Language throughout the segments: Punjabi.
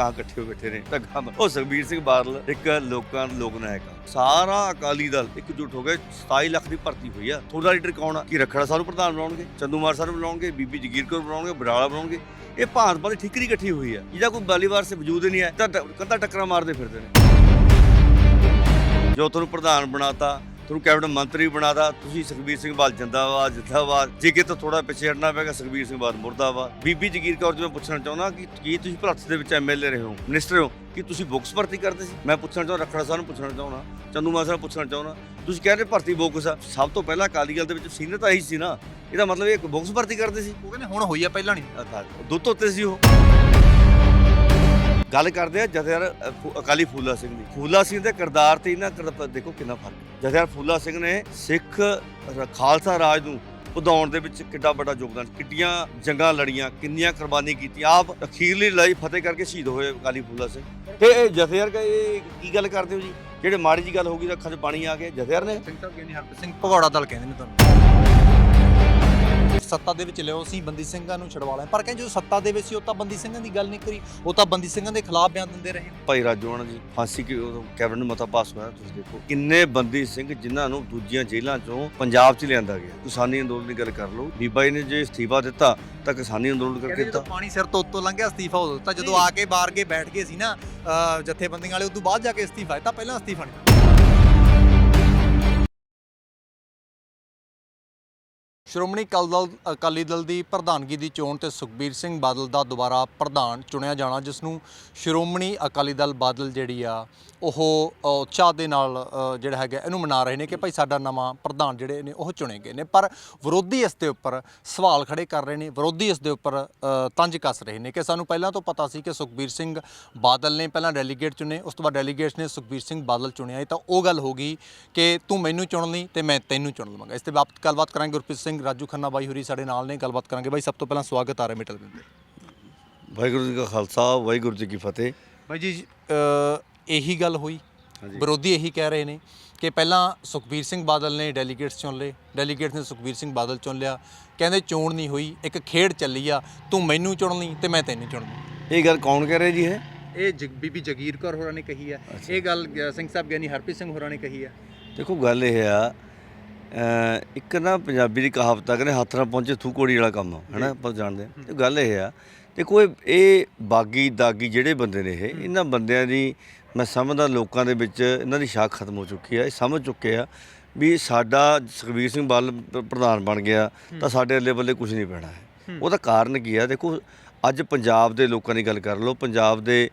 ਕਾਂ ਇਕੱਠੇ ਹੋ ਬੈਠੇ ਨੇ ਧੱਗਾ ਉਹ ਸੁਖਬੀਰ ਸਿੰਘ ਬਾਦਲ ਇੱਕ ਲੋਕਾਂ ਦਾ ਲੋਕ ਨਾਇਕ ਆ। ਸਾਰਾ ਅਕਾਲੀ ਦਲ ਇਕਜੁੱਟ ਹੋ ਕੇ 27 ਲੱਖ ਦੀ ਭਰਤੀ ਹੋਈ ਆ। ਤੁਹਾਡਾ ਲੀਡਰ ਕੌਣ ਆ? ਕੀ ਰੱਖੜਾ ਸਾਹਿਬ ਨੂੰ ਪ੍ਰਧਾਨ ਬਣਾਉਣਗੇ? ਚੰਦੂਮਾਰ ਸਾਹਿਬ ਬਣਾਉਣਗੇ? ਬੀਬੀ ਜਗੀਰ ਕੌਰ ਬਣਾਉਣਗੇ? ਬਰਾਲਾ ਬਣਾਉਣਗੇ? ਇਹ ਭਾਰਤ ਦੀ ਠਿਕਰੀ ਇਕੱਠੀ ਹੋਈ ਆ। ਜਿਹਦਾ ਕੋਈ ਬਾਲੀਵਾਰ ਸੇ ਵਜੂਦ ਹੀ ਨਹੀਂ ਹੈ ਤਾਂ ਟ- ਕੰਧਾ ਟੱਕਰਾਂ ਮਾਰਦੇ ਫਿਰਦੇ ਨੇ। ਜੋ ਤੁਹਾਨੂੰ ਪ੍ਰਧਾਨ ਬਣਾਤਾ ਤੁਹਾਨੂੰ ਕੈਬਨਿਟ ਮੰਤਰੀ ਬਣਾਤਾ ਤੁਸੀਂ ਸੁਖਬੀਰ ਸਿੰਘ ਬਾਦਲ ਜਿੰਦਾਬਾਦ ਜਿੰਦਾਬਾਦ। ਜੇ ਕਿਤੇ ਥੋੜਾ ਪਿੱਛੇ ਹਟਣਾ ਪੈਗਾ ਸੁਖਬੀਰ ਸਿੰਘ ਬਾਦਲ ਮੁਰਦਾਬਾਦ। ਬੀਬੀ ਜਗੀਰ ਕੌਰ ਜੀ ਮੈਂ ਪੁੱਛਣਾ ਚਾਹੁੰਦਾ ਕਿ ਕੀ ਤੁਸੀਂ ਭਰਤ ਦੇ ਵਿੱਚ ਐਮਐਲਏ ਰਹੇ ਹੋ? ਮਿਨਿਸਟਰ ਹੋ? ਕਿ ਤੁਸੀਂ ਬੁੱਕਸ ਭਰਤੀ ਕਰਦੇ ਸੀ? ਮੈਂ ਪੁੱਛਣਾ ਚਾਹੁੰਦਾ ਰੱਖੜਾ ਸਾਹਿਬ ਨੂੰ ਪੁੱਛਣਾ ਚਾਹੁੰਦਾ ਚੰਦੂ ਮਾਸਾ ਨੂੰ ਪੁੱਛਣਾ ਚਾਹੁੰਦਾ। ਤੁਸੀਂ ਕਹਿੰਦੇ ਭਰਤੀ ਬੁੱਕਸ ਆ। ਸਭ ਤੋਂ ਪਹਿਲਾਂ ਅਕਾਲੀ ਦਲ ਦੇ ਵਿੱਚ ਸੀਨੀਅਰ ਤਾਂ ਇਹੀ ਸੀ ਨਾ। ਇਹਦਾ ਮਤਲਬ ਇਹ ਬੁੱਕਸ ਭਰਤੀ ਕਰਦੇ ਸੀ? ਉਹ ਕਹਿੰਦੇ ਹੁਣ ਹੋਈ ਆ ਪਹਿਲਾਂ ਨਹੀਂ। ਦੁੱਧ ਧੋਤੇ ਸੀ ਉਹ। ਗੱਲ ਕਰਦੇ ਆ ਜਥੇਦਾਰ ਅ, ਅਕਾਲੀ ਫੂਲਾ ਸਿੰਘ ਦੀ। ਫੂਲਾ ਸਿੰਘ ਦੇ ਕਿਰਦਾਰ ਤੇ ਇਹਨਾਂ ਕਿਰਦਾਰ ਦੇਖੋ ਕਿੰਨਾ ਫ਼ਰਕ ਹੈ। ਜਥੇਦਾਰ ਫੂਲਾ ਸਿੰਘ ਨੇ ਸਿੱਖ ਖਾਲਸਾ ਰਾਜ ਨੂੰ ਵਧਾਉਣ ਦੇ ਵਿੱਚ ਕਿੱਡਾ ਵੱਡਾ ਯੋਗਦਾਨ ਕਿੱਡੀਆਂ ਜੰਗਾਂ ਲੜੀਆਂ ਕਿੰਨੀਆਂ ਕੁਰਬਾਨੀ ਕੀਤੀ ਆਪ ਅਖੀਰਲੀ ਲੜਾਈ ਫਤਿਹ ਕਰਕੇ ਸ਼ਹੀਦ ਹੋਏ ਅਕਾਲੀ ਫੂਲਾ ਸਿੰਘ। ਤੇ ਇਹ ਜਥੇਦਾਰ ਇਹ ਕੀ ਗੱਲ ਕਰਦੇ ਹੋ ਜੀ? ਜਿਹੜੇ ਮਾੜੀ ਜੀ ਗੱਲ ਹੋ ਗਈ ਤਾਂ ਅੱਖਾਂ 'ਚ ਪਾਣੀ ਆ ਗਿਆ। ਜਥੇਦਾਰ ਨੇ? ਸਿੰਘ ਸਾਹਿਬ ਕਹਿੰਦੇ ਹਰਪ੍ਰੀਤ ਸਿੰਘ ਭਗੌੜਾ ਦਲ ਕਹਿੰਦੇ ਨੇ ਤੁਹਾਨੂੰ। ਸੱਤਾ ਦੇ ਵਿੱਚ ਲਿਓ ਅਸੀਂ ਬੰਦੀ ਸਿੰਘਾਂ ਨੂੰ ਛਡਵਾ ਲਿਆ ਪਰ ਕਹਿੰਦੇ ਜੋ ਸੱਤਾ ਦੇ ਵਿੱਚ ਸੀ ਉਹ ਤਾਂ ਬੰਦੀ ਸਿੰਘਾਂ ਦੀ ਗੱਲ ਨਹੀਂ ਕਰੀ। ਉਹ ਤਾਂ ਬੰਦੀ ਸਿੰਘਾਂ ਦੇ ਖਿਲਾਫ ਬਿਆਨ ਦਿੰਦੇ ਰਹੇ। ਭਾਈ ਰਾਜੋਆਣਾ ਜੀ ਫਾਂਸੀ ਕੀ ਉਦੋਂ ਕੈਬਨਿਟ ਮਤਾ ਪਾਸ ਹੋਇਆ ਤੁਸੀਂ ਦੇਖੋ। ਕਿੰਨੇ ਬੰਦੀ ਸਿੰਘ ਜਿਨ੍ਹਾਂ ਨੂੰ ਦੂਜੀਆਂ ਜੇਲ੍ਹਾਂ ਚੋਂ ਪੰਜਾਬ 'ਚ ਲਿਆਂਦਾ ਗਿਆ। ਕਿਸਾਨੀ ਅੰਦੋਲਨ ਦੀ ਗੱਲ ਕਰ ਲਓ। ਬੀਬਾ ਜੀ ਨੇ ਜੇ ਅਸਤੀਫਾ ਦਿੱਤਾ ਤਾਂ ਕਿਸਾਨੀ ਅੰਦੋਲਨ ਕਰਕੇ ਜਦੋਂ ਦਿੱਤਾ। ਪਾਣੀ ਸਿਰ ਤੋਂ ਉੱਤੋਂ ਲੰਘਿਆ ਅਸਤੀਫਾ ਹੋ ਦਿੱਤਾ। ਜਦੋਂ ਆ ਕੇ ਬਾਹਰ ਕੇ ਬੈਠ ਗਏ ਸੀ ਨਾ ਅਹ ਜਥੇਬੰਦੀਆਂ ਵਾਲੇ ਉਦੋਂ ਬਾਅਦ ਜਾ ਕੇ ਅਸਤੀਫਾ ਦਿੱਤਾ। ਪਹਿਲਾਂ ਅਸਤੀਫਾ ਨਹੀਂ ਸ਼੍ਰੋਮਣੀ ਅਕਾਲੀ ਦਲ ਅਕਾਲੀ ਦਲ ਦੀ ਪ੍ਰਧਾਨਗੀ ਦੀ ਚੋਣ ਤੇ ਸੁਖਬੀਰ ਸਿੰਘ ਬਾਦਲ ਦਾ ਦੁਬਾਰਾ ਪ੍ਰਧਾਨ ਚੁਣਿਆ ਜਾਣਾ ਜਿਸ ਨੂੰ ਸ਼੍ਰੋਮਣੀ ਅਕਾਲੀ ਦਲ ਬਾਦਲ ਜਿਹੜੀ ਆ, ਉਹ ਉਤਸ਼ਾਹ ਦੇ ਨਾਲ ਜਿਹੜਾ ਹੈਗਾ, ਇਹਨੂੰ ਮਨਾ ਰਹੇ ਨੇ ਕਿ ਭਾਈ ਸਾਡਾ ਨਵਾਂ ਪ੍ਰਧਾਨ ਜਿਹੜੇ ਨੇ, ਉਹ ਚੁਣੇ ਗਏ ਨੇ। ਪਰ ਵਿਰੋਧੀ ਇਸ ਦੇ ਉੱਪਰ ਸਵਾਲ ਖੜੇ ਕਰ ਰਹੇ ਨੇ, ਵਿਰੋਧੀ ਇਸ ਦੇ ਉੱਪਰ ਤੰਜ ਕੱਸ ਰਹੇ ਨੇ ਕਿ ਸਾਨੂੰ ਪਹਿਲਾਂ ਤੋਂ ਪਤਾ ਸੀ ਕਿ ਸੁਖਬੀਰ ਸਿੰਘ ਬਾਦਲ ਨੇ ਪਹਿਲਾਂ ਡੈਲੀਗੇਟ ਚੁਣੇ, ਉਸ ਤੋਂ ਬਾਅਦ ਡੈਲੀਗੇਟਸ ਨੇ ਸੁਖਬੀਰ ਸਿੰਘ ਬਾਦਲ ਚੁਣਿਆ, ਇਹ ਤਾਂ ਉਹ ਗੱਲ ਹੋ ਗਈ ਕਿ ਤੂੰ ਮੈਨੂੰ ਚੁਣ ਲਈ ਤੇ ਮੈਂ ਤੈਨੂੰ ਚੁਣ ਲਵਾਂਗਾ। ਇਸ ਤੇ ਬਾਬਤ ਗੱਲਬਾਤ ਕਰਾਂਗੇ ਗੁਰਪ੍ਰੀਤ ਸਿੰਘ ਰਾਜੂ ਖੰਨਾ ਬਾਈ ਹੋਰੀ ਸਾਡੇ ਨਾਲ ਨੇ ਗੱਲਬਾਤ ਕਰਾਂਗੇ। ਬਾਈ ਸਭ ਤੋਂ ਪਹਿਲਾਂ ਸਵਾਗਤ ਆ ਰਿਹਾ ਮਿਟਲ ਬਿੰਦੇ ਵਾਹਿਗੁਰੂ ਜੀ ਕਾ ਖਾਲਸਾ ਵਾਹਿਗੁਰੂ ਜੀ ਕੀ ਫਤਿਹ। ਬਾਈ ਜੀ ਇਹੀ ਗੱਲ ਹੋਈ। ਵਿਰੋਧੀ ਇਹੀ ਕਹਿ ਰਹੇ ਨੇ ਕਿ ਪਹਿਲਾਂ ਸੁਖਬੀਰ ਸਿੰਘ ਬਾਦਲ ਨੇ ਡੈਲੀਗੇਟਸ ਚੁਣ ਲਏ। ਡੈਲੀਗੇਟਸ ਨੇ ਸੁਖਬੀਰ ਸਿੰਘ ਬਾਦਲ ਚੁਣ ਲਿਆ। ਕਹਿੰਦੇ ਚੋਣ ਨਹੀਂ ਹੋਈ ਇੱਕ ਖੇਡ ਚੱਲੀ ਆ ਤੂੰ ਮੈਨੂੰ ਚੁਣ ਲਈ ਤੇ ਮੈਂ ਤੈਨੂੰ ਚੁਣ ਲਈ ਇਹ ਗੱਲ ਕੌਣ ਕਹਿ ਰਿਹਾ ਜੀ ਇਹ? ਇਹ ਬੀਬੀ ਜਗੀਰ ਕੌਰ ਹੋਰਾਂ ਨੇ ਕਹੀ ਆ। ਇਹ ਗੱਲ ਸਿੰਘ ਸਾਹਿਬ ਗਿਆਨੀ ਹਰਪ੍ਰੀਤ ਸਿੰਘ ਹੋਰਾਂ ਨੇ ਕਹੀ ਆ। ਦੇਖੋ ਗੱਲ ਇਹ ਆ ਇੱਕ ਨਾ ਪੰਜਾਬੀ ਦੀ ਕਹਾਵਤ ਆ ਕਹਿੰਦੇ ਹੱਥ ਨਾਲ ਪਹੁੰਚੇ ਥੂ ਕੋੜੀ ਵਾਲਾ ਕੰਮ ਆ, ਹਨਾ ਆਪਾਂ ਜਾਣਦੇ ਹਾਂ। ਤੇ ਗੱਲ ਇਹ ਆ ਦੇਖੋ ਇਹ ਇਹ ਬਾਗੀ ਦਾਗੀ ਜਿਹੜੇ ਬੰਦੇ ਨੇ ਇਹ ਇਹਨਾਂ ਬੰਦਿਆਂ ਦੀ ਮੈਂ ਸਮਝਦਾ ਲੋਕਾਂ ਦੇ ਵਿੱਚ ਇਹਨਾਂ ਦੀ ਸ਼ਾਖ ਖਤਮ ਹੋ ਚੁੱਕੀ ਆ ਇਹ ਸਮਝ ਚੁੱਕੇ ਆ ਵੀ ਸਾਡਾ ਸੁਖਬੀਰ ਸਿੰਘ ਬਾਦਲ ਪ- ਪ੍ਰਧਾਨ ਬਣ ਗਿਆ ਤਾਂ ਸਾਡੇ ਅੱਲੇ ਬੱਲੇ ਕੁਝ ਨਹੀਂ ਪੈਣਾ। ਹੈ। ਉਹਦਾ ਕਾਰਨ ਕੀ ਆ ਦੇਖੋ ਅੱਜ ਪੰਜਾਬ ਦੇ ਲੋਕਾਂ ਦੀ ਗੱਲ ਕਰ ਲਓ ਪੰਜਾਬ ਦੇ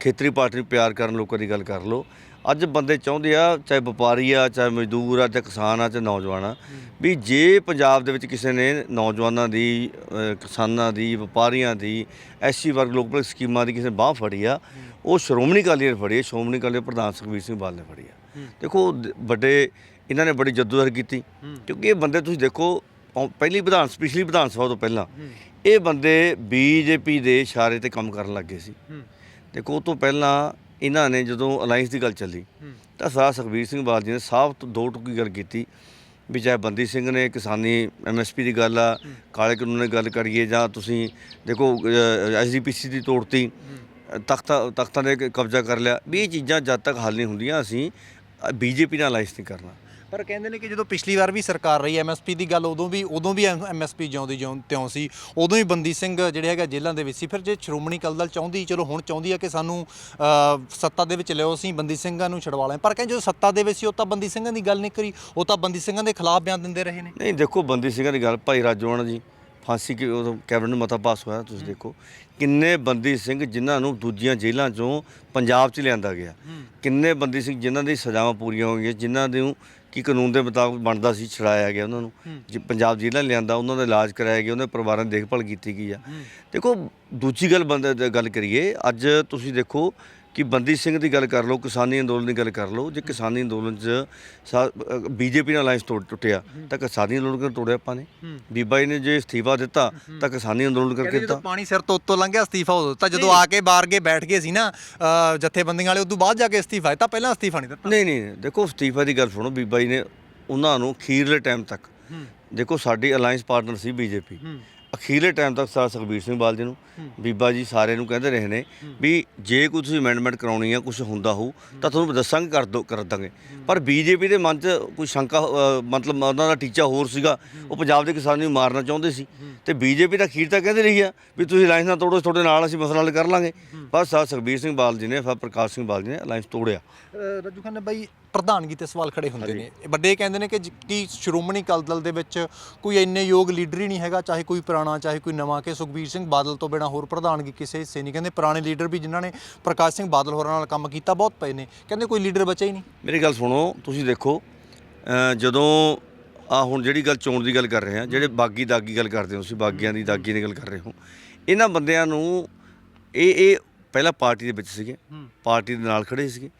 ਖੇਤਰੀ ਪਾਰਟੀ ਨੂੰ ਪਿਆਰ ਕਰਨ ਲੋਕਾਂ ਦੀ ਗੱਲ ਕਰ ਲਓ ਅੱਜ ਬੰਦੇ ਚਾਹੁੰਦੇ ਆ ਚਾਹੇ ਵਪਾਰੀ ਆ ਚਾਹੇ ਮਜ਼ਦੂਰ ਆ ਚਾਹੇ ਕਿਸਾਨ ਆ ਚਾਹੇ ਨੌਜਵਾਨ ਆ ਵੀ ਜੇ ਪੰਜਾਬ ਦੇ ਵਿੱਚ ਕਿਸੇ ਨੇ ਨੌਜਵਾਨਾਂ ਦੀ ਕਿਸਾਨਾਂ ਦੀ ਵਪਾਰੀਆਂ ਦੀ ਐਸਸੀ ਵਰਗ ਲੋਕ ਭਲਾਈ ਸਕੀਮਾਂ ਦੀ ਕਿਸੇ ਬਾਹ ਫੜੀ ਆ ਉਹ ਸ਼੍ਰੋਮਣੀ ਅਕਾਲੀ ਨੇ ਫੜੀ ਆ ਸ਼੍ਰੋਮਣੀ ਅਕਾਲੀ ਪ੍ਰਧਾਨ ਸੁਖਬੀਰ ਸਿੰਘ ਬਾਦਲ ਨੇ ਫੜੀ ਆ। ਦੇਖੋ ਵੱਡੇ ਇਹਨਾਂ ਨੇ ਬੜੀ ਜਦੋਜਹਿਦ ਕੀਤੀ ਕਿਉਂਕਿ ਇਹ ਬੰਦੇ ਤੁਸੀਂ ਦੇਖੋ ਪਹਿਲੀ ਵਿਧਾਨ ਪਿਛਲੀ ਵਿਧਾਨ ਸਭਾ ਤੋਂ ਪਹਿਲਾਂ ਇਹ ਬੰਦੇ ਬੀਜੇਪੀ ਦੇ ਇਸ਼ਾਰੇ ਤੇ ਕੰਮ ਕਰਨ ਲੱਗੇ ਸੀ। ਦੇਖੋ ਉਹ ਤੋਂ ਪਹਿਲਾਂ ਇਹਨਾਂ ਨੇ ਜਦੋਂ ਅਲਾਈਅੰਸ ਦੀ ਗੱਲ ਚੱਲੀ ਤਾਂ ਸਾਰਾ ਸੁਖਬੀਰ ਸਿੰਘ ਬਾਦਲ ਜੀ ਨੇ ਸਾਫ਼ ਤੋਂ ਦੋ ਟੁਕੀ ਗੱਲ ਕੀਤੀ ਵੀ ਚਾਹੇ ਬੰਦੀ ਸਿੰਘ ਨੇ ਕਿਸਾਨੀ ਐਮਐਸਪੀ ਦੀ ਗੱਲ ਆ ਕਾਲੇ ਕਾਨੂੰਨ ਦੀ ਗੱਲ ਕਰੀਏ ਜਾਂ ਤੁਸੀਂ ਦੇਖੋ ਐਸਜੀਪੀਸੀ ਦੀ ਤੋੜਤੀ ਤਖਤਾ ਤਖਤਾਂ ਦੇ ਕਬਜ਼ਾ ਕਰ ਲਿਆ ਵੀ ਇਹ ਚੀਜ਼ਾਂ ਜਦ ਤੱਕ ਹੱਲ ਨਹੀਂ ਹੁੰਦੀਆਂ ਅਸੀਂ ਬੀਜੇਪੀ ਨਾਲ ਅਲਾਈਅੰਸ ਨਹੀਂ ਕਰਨਾ। ਪਰ ਕਹਿੰਦੇ ਨੇ ਕਿ ਜਦੋਂ ਪਿਛਲੀ ਵਾਰ ਵੀ ਸਰਕਾਰ ਰਹੀ ਐਮਐਸਪੀ ਦੀ ਗੱਲ ਉਦੋਂ ਵੀ ਉਦੋਂ ਵੀ ਐਮਐਸਪੀ ਜਿਉਂਦੀ ਜਿਉਂ ਤਿਉਂ ਸੀ। ਉਦੋਂ ਹੀ ਬੰਦੀ ਸਿੰਘ ਜਿਹੜੇ ਹੈਗਾ ਜੇਲ੍ਹਾਂ ਦੇ ਵਿੱਚ ਸੀ। ਫਿਰ ਜੇ ਸ਼੍ਰੋਮਣੀ ਅਕਾਲੀ ਦਲ ਚਾਹੁੰਦੀ ਚਲੋ ਹੁਣ ਚਾਹੁੰਦੀ ਆ ਕਿ ਸਾਨੂੰ ਸੱਤਾ ਦੇ ਵਿੱਚ ਲਿਓ ਅਸੀਂ ਬੰਦੀ ਸਿੰਘਾਂ ਨੂੰ ਛਡਵਾ ਲਿਆ ਪਰ ਕਹਿੰਦੇ ਜਦੋਂ ਸੱਤਾ ਦੇ ਵਿੱਚ ਸੀ ਉਹ ਤਾਂ ਬੰਦੀ ਸਿੰਘਾਂ ਦੀ ਗੱਲ ਨਹੀਂ ਕਰੀ। ਉਹ ਤਾਂ ਬੰਦੀ ਸਿੰਘਾਂ ਦੇ ਖਿਲਾਫ ਬਿਆਨ ਦਿੰਦੇ ਰਹੇ ਨੇ। ਨਹੀਂ ਦੇਖੋ ਬੰਦੀ ਸਿੰਘਾਂ ਦੀ ਗੱਲ ਭਾਈ ਰਾਜੋਆਣਾ ਜੀ ਫਾਂਸੀ ਕੀ ਉਦੋਂ ਕੈਬਨਿਟ ਮਤਾ ਪਾਸ ਹੋਇਆ ਤੁਸੀਂ ਦੇਖੋ। ਕਿੰਨੇ ਬੰਦੀ ਸਿੰਘ ਜਿਨ੍ਹਾਂ ਨੂੰ ਦੂਜੀਆਂ ਜੇਲ੍ਹਾਂ ਚੋਂ ਪੰਜਾਬ 'ਚ ਲਿਆਂਦਾ ਗਿਆ। ਕਿੰਨੇ ਬੰਦੀ ਸਿੰਘ ਜਿਨ੍ਹਾਂ ਦੀ ਸਜ਼ਾਵਾਂ ਪੂਰੀਆਂ ਹੋ ਗਈਆਂ ਜਿਨ੍ਹਾਂ ਨੂੰ ਕੀ ਕਾਨੂੰਨ ਦੇ ਮੁਤਾਬਕ ਬਣਦਾ ਸੀ ਛੜਾਇਆ ਗਿਆ ਉਹਨਾਂ ਨੂੰ। ਜੇ ਪੰਜਾਬ ਜੇਲ੍ਹਾਂ ਲਿਆਂਦਾ ਉਹਨਾਂ ਦਾ ਇਲਾਜ ਕਰਾਇਆ ਗਿਆ ਉਹਨਾਂ ਦੇ ਪਰਿਵਾਰਾਂ ਦੀ ਦੇਖਭਾਲ ਕੀਤੀ ਗਈ ਆ। ਦੇਖੋ ਦੂਜੀ ਗੱਲ ਬੰਦੇ ਗੱਲ ਕਰੀਏ ਅੱਜ ਤੁਸੀਂ ਦੇਖੋ ਕਿ ਬੰਦੀ ਸਿੰਘ ਦੀ ਗੱਲ ਕਰ ਲਓ ਕਿਸਾਨੀ ਅੰਦੋਲਨ ਦੀ ਗੱਲ ਕਰ ਲਓ ਜੇ ਕਿਸਾਨੀ ਅੰਦੋਲਨ 'ਚ ਬੀਜੇਪੀ ਨਾਲ ਅਲਾਈਅੰਸ ਤੋੜ ਟੁੱਟਿਆ ਤਾਂ ਕਿਸਾਨੀ ਅੰਦੋਲਨ ਕਿਉਂ ਤੋੜਿਆ ਆਪਾਂ ਨੇ? ਬੀਬਾ ਜੀ ਨੇ ਜੇ ਅਸਤੀਫਾ ਦਿੱਤਾ ਤਾਂ ਕਿਸਾਨੀ ਅੰਦੋਲਨ ਕਰਕੇ ਦਿੱਤਾ। ਪਾਣੀ ਸਿਰ ਤੋਂ ਉੱਤੋਂ ਲੰਘਿਆ ਅਸਤੀਫਾ ਹੋ ਦਿੱਤਾ। ਜਦੋਂ ਆ ਕੇ ਬਾਹਰ ਕੇ ਬੈਠ ਗਏ ਸੀ ਨਾ ਜਥੇਬੰਦੀਆਂ ਵਾਲੇ ਉਦੋਂ ਬਾਅਦ ਜਾ ਕੇ ਅਸਤੀਫਾ ਦਿੱਤਾ ਪਹਿਲਾਂ ਅਸਤੀਫਾ ਨਹੀਂ ਦਿੱਤਾ। ਨਹੀਂ ਨਹੀਂ ਦੇਖੋ ਅਸਤੀਫਾ ਦੀ ਗੱਲ ਸੁਣੋ ਬੀਬਾ ਜੀ ਨੇ ਉਹਨਾਂ ਨੂੰ ਖੀਰਲੇ ਟਾਈਮ ਤੱਕ। ਦੇਖੋ ਸਾਡੀ ਅਲਾਈਅੰਸ ਪਾਰਟਨਰ ਸੀ ਬੀਜੇਪੀ। ਅਖੀਰਲੇ ਟਾਈਮ ਤੱਕ ਸਰ ਸੁਖਬੀਰ ਸਿੰਘ ਬਾਦਲ ਜੀ ਨੂੰ ਬੀਬਾ ਜੀ ਸਾਰੇ ਨੂੰ ਕਹਿੰਦੇ ਰਹੇ ਨੇ ਵੀ ਜੇ ਕੋਈ ਤੁਸੀਂ ਅਮੈਂਡਮੈਂਟ ਕਰਾਉਣੀ ਆ ਕੁਝ ਹੁੰਦਾ ਹੋਊ ਤਾਂ ਤੁਹਾਨੂੰ ਦੱਸਾਂਗੇ ਕਰ ਦੋ ਕਰ ਦਾਂਗੇ। ਪਰ ਬੀਜੇਪੀ ਦੇ ਮਨ 'ਚ ਕੋਈ ਸ਼ੰਕਾ ਅ, ਮਤਲਬ ਉਹਨਾਂ ਦਾ ਟੀਚਾ ਹੋਰ ਸੀਗਾ ਉਹ ਪੰਜਾਬ ਦੇ ਕਿਸਾਨਾਂ ਨੂੰ ਮਾਰਨਾ ਚਾਹੁੰਦੇ ਸੀ। ਤੇ ਬੀਜੇਪੀ ਤਾਂ ਅਖੀਰ ਤੱਕ ਕਹਿੰਦੇ ਰਹੀ ਆ ਵੀ ਤੁਸੀਂ ਅਲਾਈਅੰਸ ਨਾ ਤੋੜੋ ਤੁਹਾਡੇ ਨਾਲ ਅਸੀਂ ਮਸਲਾ ਹੱਲ ਕਰ ਲਾਂਗੇ। ਬਸ ਸਰ ਸੁਖਬੀਰ ਸਿੰਘ ਬਾਦਲ ਜੀ ਨੇ ਫਿਰ ਪ੍ਰਕਾਸ਼ ਸਿੰਘ ਬਾਦਲ ਜੀ ਨੇ ਅਲਾਈਅੰਸ ਤੋੜਿਆ। ਰਾਜੂ ਖਾਨ ਬਾਈ ਪ੍ਰਧਾਨਗੀ ਤੇ ਸਵਾਲ ਖੜੇ ਹੁੰਦੇ ਨੇ। ਵੱਡੇ ਕਹਿੰਦੇ ਨੇ ਕਿ ਜ- ਕਿ ਸ਼੍ਰੋਮਣੀ ਅਕਾਲੀ ਦਲ ਦੇ ਵਿੱਚ ਕੋਈ ਇੰਨੇ ਯੋਗ ਲੀਡਰ ਹੀ ਨਹੀਂ ਹੈਗਾ ਚਾਹੇ ਕੋਈ ਪੁਰਾਣਾ ਚਾਹੇ ਕੋਈ ਨਵਾਂ ਕਿ ਸੁਖਬੀਰ ਸਿੰਘ ਬਾਦਲ ਤੋਂ ਬਿਨਾ ਹੋਰ ਪ੍ਰਧਾਨਗੀ ਕਿਸੇ ਹਿੱਸੇ ਨਹੀਂ। ਕਹਿੰਦੇ ਪੁਰਾਣੇ ਲੀਡਰ ਵੀ ਜਿਨ੍ਹਾਂ ਨੇ ਪ੍ਰਕਾਸ਼ ਸਿੰਘ ਬਾਦਲ ਹੋਰਾਂ ਨਾਲ ਕੰਮ ਕੀਤਾ ਬਹੁਤ ਪਏ ਨੇ। ਕਹਿੰਦੇ ਕੋਈ ਲੀਡਰ ਬਚਿਆ ਹੀ ਨਹੀਂ। ਮੇਰੀ ਗੱਲ ਸੁਣੋ ਤੁਸੀਂ ਦੇਖੋ ਜਦੋਂ ਆ ਹੁਣ ਜਿਹੜੀ ਗੱਲ ਚੋਣ ਦੀ ਗੱਲ ਕਰ ਰਹੇ ਆ ਜਿਹੜੇ ਬਾਗੀ ਦਾਗੀ ਗੱਲ ਕਰਦੇ ਹੋ ਤੁਸੀਂ ਬਾਗੀਆਂ ਦੀ ਦਾਗੀ ਦੀ ਗੱਲ ਕਰ ਰਹੇ ਹੋ ਇਹਨਾਂ ਬੰਦਿਆਂ ਨੂੰ ਇਹ ਇਹ ਪਹਿਲਾਂ ਪਾਰਟੀ ਦੇ ਵਿੱਚ ਸੀਗੇ। ਪਾਰਟੀ ਦੇ ਨਾਲ ਖੜੇ ਸੀਗੇ।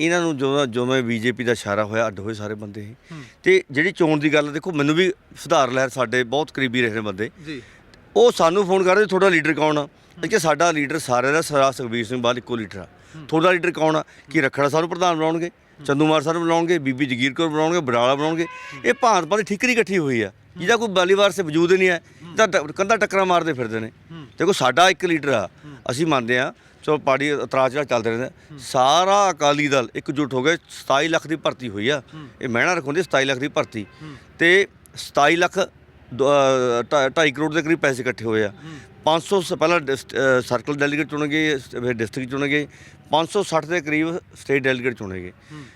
ਇਹਨਾਂ ਨੂੰ ਜਦੋਂ ਜਦੋਂ ਬੀਜੇਪੀ ਦਾ ਇਸ਼ਾਰਾ ਹੋਇਆ ਅੱਡ ਹੋਏ ਸਾਰੇ ਬੰਦੇ ਇਹ। ਤੇ ਜਿਹੜੀ ਚੋਣ ਦੀ ਗੱਲ ਦੇਖੋ ਮੈਨੂੰ ਵੀ ਸੁਧਾਰ ਲਹਿਰ ਸਾਡੇ ਬਹੁਤ ਕਰੀਬੀ ਰਹੇ ਨੇ ਬੰਦੇ। ਜੀ। ਉਹ ਸਾਨੂੰ ਫੋਨ ਕਰਦੇ ਤੁਹਾਡਾ ਲੀਡਰ ਕੌਣ ਆ? ਕਿ ਸਾਡਾ ਲੀਡਰ ਸਾਰਿਆਂ ਦਾ ਸਰਾ ਸੁਖਬੀਰ ਸਿੰਘ ਬਾਦਲ ਇੱਕੋ ਲੀਡਰ ਆ। ਤੁਹਾਡਾ ਲੀਡਰ ਕੌਣ ਆ? ਕੀ ਰੱਖੜਾ ਸਾਨੂੰ ਪ੍ਰਧਾਨ ਬਣਾਉਣਗੇ? ਚੰਦੂਮਾਰ ਸਾਹਿਬ ਬਣਾਉਣਗੇ ਬੀਬੀ ਜਗੀਰ ਕੌਰ ਬਣਾਉਣਗੇ ਬਰਾਲਾ ਬਣਾਉਣਗੇ ਇਹ ਭਾਂਤ ਦੀ ਠੀਕਰੀ ਇਕੱਠੀ ਹੋਈ ਆ। ਜਿਹਦਾ ਕੋਈ ਬਾਲੀਵਾਰ ਸੇ ਵਜੂਦ ਨਹੀਂ ਹੈ। ਤਾਂ ਕੰਧਾ ਟੱਕਰਾਂ ਮਾਰਦੇ ਫਿਰਦੇ ਨੇ। ਦੇਖੋ ਸਾਡਾ ਇੱਕ ਲੀਡਰ ਆ। ਅਸੀਂ ਮੰਨਦੇ ਆ ਚਲੋ ਪਾਰਟੀ ਇਤਰਾਜ਼ ਜਿਹੜਾ ਚੱਲਦੇ ਰਹਿੰਦੇ ਸਾਰਾ ਅਕਾਲੀ ਦਲ ਇਕਜੁੱਟ ਹੋ ਗਏ 27 ਲੱਖ ਦੀ ਭਰਤੀ ਹੋਈ ਆ। ਇਹ ਮਹਿਣਾ ਰੱਖੋਂਦੇ 27 ਲੱਖ ਦੀ ਭਰਤੀ। ਤੇ 27 ਲੱਖ 2.5 ਕਰੋੜ ਦੇ ਕਰੀਬ ਪੈਸੇ ਇਕੱਠੇ ਹੋਏ ਆ। 500 ਸ- ਪਹਿਲਾਂ ਸਰਕਲ ਡੈਲੀਗੇਟ ਚੁਣੇ ਗਏ ਫਿਰ ਡਿਸਟ੍ਰਿਕਟ ਚੁਣੇ ਗਏ 560 ਦੇ ਕਰੀਬ ਸਟੇਟ ਡੈਲੀਗੇਟ ਚੁਣੇ ਗਏ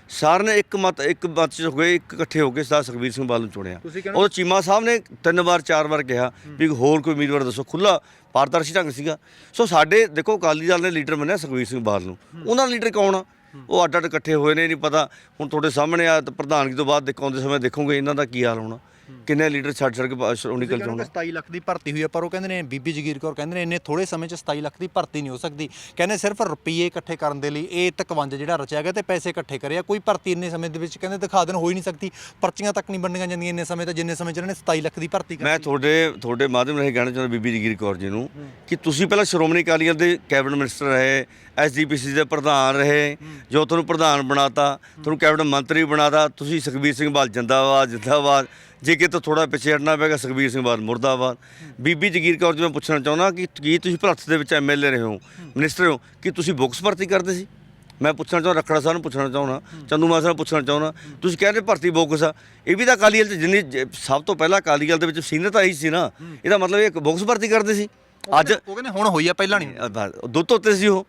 ਸਾਰ ਨੇ ਇੱਕ ਮਤ ਇੱਕ ਮਤ ਚ ਹੋ ਗਏ ਇੱਕ ਇਕੱਠੇ ਹੋ ਕੇ ਸਰਦਾਰ ਸੁਖਬੀਰ ਸਿੰਘ ਬਾਦਲ ਨੂੰ ਚੁਣਿਆ। ਉਹ ਚੀਮਾ ਸਾਹਿਬ ਨੇ ਤਿੰਨ ਵਾਰ ਚਾਰ ਵਾਰ ਕਿਹਾ ਵੀ ਹੋਰ ਕੋਈ ਉਮੀਦਵਾਰ ਦੱਸੋ ਖੁੱਲਾ ਪਾਰਦਰਸ਼ੀ ਢੰਗ ਸੀਗਾ। ਸੋ ਸਾਡੇ ਦੇਖੋ ਅਕਾਲੀ ਦਲ ਨੇ ਲੀਡਰ ਮੰਨਿਆ ਸੁਖਬੀਰ ਸਿੰਘ ਬਾਦਲ ਨੂੰ। ਉਹਨਾਂ ਦਾ ਲੀਡਰ ਕੌਣ ਆ? ਉਹ ਅੱਡ ਅੱਡ ਇਕੱਠੇ ਹੋਏ ਨੇ ਨਹੀਂ ਪਤਾ। ਹੁਣ ਤੁਹਾਡੇ ਸਾਹਮਣੇ ਆ ਤੇ ਪ੍ਰਧਾਨਗੀ ਤੋਂ ਬਾਅਦ ਦੇਖੋ ਆਉਂਦੇ ਸਮੇਂ ਦੇਖੋਗੇ ਇਹਨਾਂ ਦਾ ਕੀ ਹਾਲ ਹੋਣਾ। ਕਿੰਨੇ ਲੀਡਰ ਛੱਡ ਛੱਡ ਕੇ ਸ਼੍ਰੋਮਣੀ ਅਕਾਲੀ ਦਲ ਕਹਿੰਦੇ ਚੋਣਾਂ 27 ਲੱਖ ਦੀ ਭਰਤੀ ਹੋਈ ਹੈ ਪਰ ਉਹ ਕਹਿੰਦੇ ਨੇ ਬੀਬੀ ਜਗੀਰ ਕੌਰ ਕਹਿੰਦੇ ਨੇ ਇੰਨੇ ਥੋੜੇ ਸਮੇਂ 'ਚ 27 ਲੱਖ ਦੀ ਭਰਤੀ ਨਹੀਂ ਹੋ ਸਕਦੀ। ਕਹਿੰਦੇ ਸਿਰਫ ਰੁਪਈਏ ਇਕੱਠੇ ਕਰਨ ਦੇ ਲਈ ਇਹ ਤਕਵੰਜ ਜਿਹੜਾ ਰਚਿਆ ਗਿਆ ਤੇ ਪੈਸੇ ਇਕੱਠੇ ਕਰਿਆ ਕੋਈ ਭਰਤੀ ਇੰਨੇ ਸਮੇਂ ਦੇ ਵਿੱਚ ਕਹਿੰਦੇ ਦਿਖਾ ਦੇਣ ਹੋ ਹੀ ਨਹੀਂ ਸਕਦੀ। ਪਰਚੀਆਂ ਤੱਕ ਨਹੀਂ ਵੰਡੀਆਂ ਜਾਂਦੀਆਂ ਇੰਨੇ ਸਮੇਂ ਤੇ ਜਿੰਨੇ ਸਮੇਂ 'ਚ ਇਹਨਾਂ ਨੇ 27 ਲੱਖ ਦੀ ਭਰਤੀ ਮੈਂ ਕੀਤੀ ਤੁਹਾਡੇ ਤੁਹਾਡੇ ਮਾਧਿਅਮ ਰਾਹੀਂ ਕਹਿਣਾ ਚਾਹੁੰਦਾ ਬੀਬੀ ਜਗੀਰ ਕੌਰ ਜੀ ਨੂੰ ਕਿ ਤੁਸੀਂ ਪਹਿਲਾਂ ਸ਼੍ਰੋਮਣੀ ਅਕਾਲੀ ਦਲ ਦੇ ਕੈਬਨਿਟ ਮਿਨਿਸਟਰ ਰਹੇ ਐਸਜੀਪੀਸੀ ਦੇ ਪ੍ਰਧਾਨ ਰਹੇ ਜੋ ਤੁਹਾਨੂੰ ਪ੍ਰਧਾਨ ਬਣਾਤਾ ਤੁਹਾਨੂੰ ਕੈਬਨਿਟ ਮੰਤਰੀ ਬਣਾਤਾ ਤੁਸੀਂ ਸੁਖਬੀਰ ਸਿੰਘ ਬਾਦਲ ਜਿੰਦਾਬਾਦ ਜਿੰਦਾਬਾਦ ਜੇ ਕਿਤੇ ਥੋੜਾ ਪਿੱਛੇ ਹਟਣਾ ਪਏਗਾ ਸੁਖਬੀਰ ਸਿੰਘ ਬਾਦਲ ਮੁਰਦਾਬਾਦ। ਬੀਬੀ ਜਗੀਰ ਕੌਰ ਜੀ ਮੈਂ ਪੁੱਛਣਾ ਚਾਹੁੰਦਾ ਕਿ ਕੀ ਤੁਸੀਂ ਭਰਤ ਦੇ ਵਿੱਚ ਐਮਐਲਏ ਰਹੇ ਹੋ ਮਿਨਿਸਟਰ ਹੋ ਕਿ ਤੁਸੀਂ ਬੁੱਕਸ ਭਰਤੀ ਕਰਦੇ ਸੀ? ਮੈਂ ਪੁੱਛਣਾ ਚਾਹੁੰਦਾ ਰਖੜਾ ਸਾਹਿਬ ਨੂੰ ਪੁੱਛਣਾ ਚਾਹੁੰਦਾ ਚੰਦੂ ਮਾਸਾ ਨੂੰ ਪੁੱਛਣਾ ਚਾਹੁੰਦਾ ਤੁਸੀਂ ਕਹਿੰਦੇ ਭਰਤੀ ਬੋਕਸ ਆ ਇਹ ਵੀ ਤਾਂ ਅਕਾਲੀ ਦਲ ਚ ਜਿੰਨੀ ਸਭ ਤੋਂ ਪਹਿਲਾਂ ਅਕਾਲੀ ਦਲ ਦੇ ਵਿੱਚ ਸੀਨੀਅਰ ਤਾਂ ਇਹੀ ਸੀ ਨਾ ਇਹਦਾ ਮਤਲਬ ਇਹ ਬੋਕਸ ਭਰਤੀ ਕਰਦੇ ਸੀ। ਅੱਜ ਉਹ ਕਹਿੰਦੇ ਹੁਣ ਹੋਈ ਆ ਪਹਿਲਾਂ ਨਹੀਂ। ਦੁੱਧ ਧੋਤੇ ਸੀ ਉਹ